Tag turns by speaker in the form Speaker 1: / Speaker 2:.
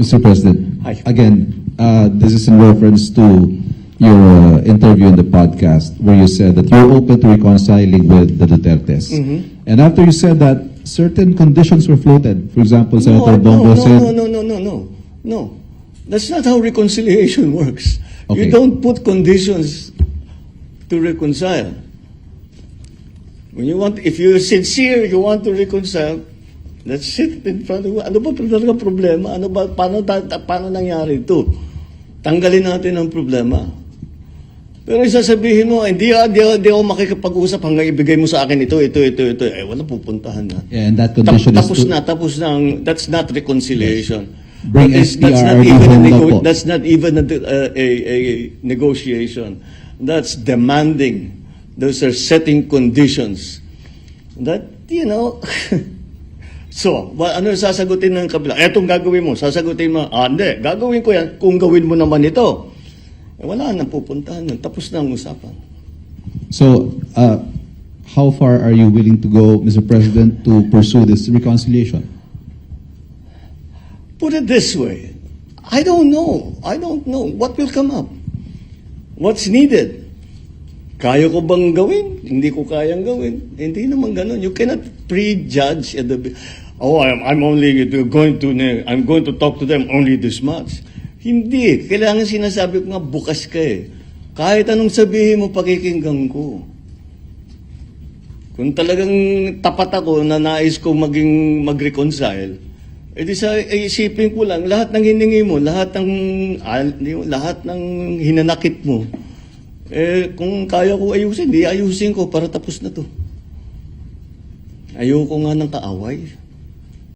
Speaker 1: Mr. President,
Speaker 2: Hi.
Speaker 1: again, uh, this is in reference to your uh, interview in the podcast where you said that you're open to reconciling with the Dutertes.
Speaker 2: Mm-hmm.
Speaker 1: And after you said that, certain conditions were floated. For example, Senator
Speaker 2: no,
Speaker 1: Bongo
Speaker 2: no,
Speaker 1: said...
Speaker 2: no, no, no, no, no, no. That's not how reconciliation works.
Speaker 1: Okay.
Speaker 2: You don't put conditions to reconcile. When you want, if you're sincere, you want to reconcile, let's sit in front of Ano ba talaga problema? Ano ba, paano, ta, ta- paano nangyari ito? Tanggalin natin ang problema. Pero sasabihin mo, hindi, hindi, hindi ako makikipag-usap hanggang ibigay mo sa akin ito, ito, ito, ito. Eh, wala pupuntahan na.
Speaker 1: Yeah, and that condition is
Speaker 2: tapos
Speaker 1: to...
Speaker 2: na, tapos na. ang- That's not reconciliation.
Speaker 1: Bring
Speaker 2: That is- that's not even a nego-. That's not even a, a, a, a negotiation. That's demanding. Those are setting conditions. That, you know, so, ano sasagutin ng kabila? Etong gagawin mo, sasagutin mo, ah, hindi, gagawin ko yan kung gawin mo naman ito. Eh, wala nang pupuntahan nun. Tapos na ang usapan.
Speaker 1: So, uh, how far are you willing to go, Mr. President, to pursue this reconciliation?
Speaker 2: Put it this way. I don't know. I don't know. What will come up? What's needed? Kaya ko bang gawin? Hindi ko kayang gawin. Hindi naman ganun. You cannot prejudge at the... Oh, I'm, I'm only going to... I'm going to talk to them only this much. Hindi. Kailangan sinasabi ko nga, bukas ka eh. Kahit anong sabihin mo, pakikinggan ko. Kung talagang tapat ako na nais ko maging mag-reconcile, edi sa isipin ko lang, lahat ng hiningi mo, lahat ng, lahat ng hinanakit mo, eh, kung kaya ko ayusin, di ayusin ko para tapos na to. Ayoko nga ng kaaway.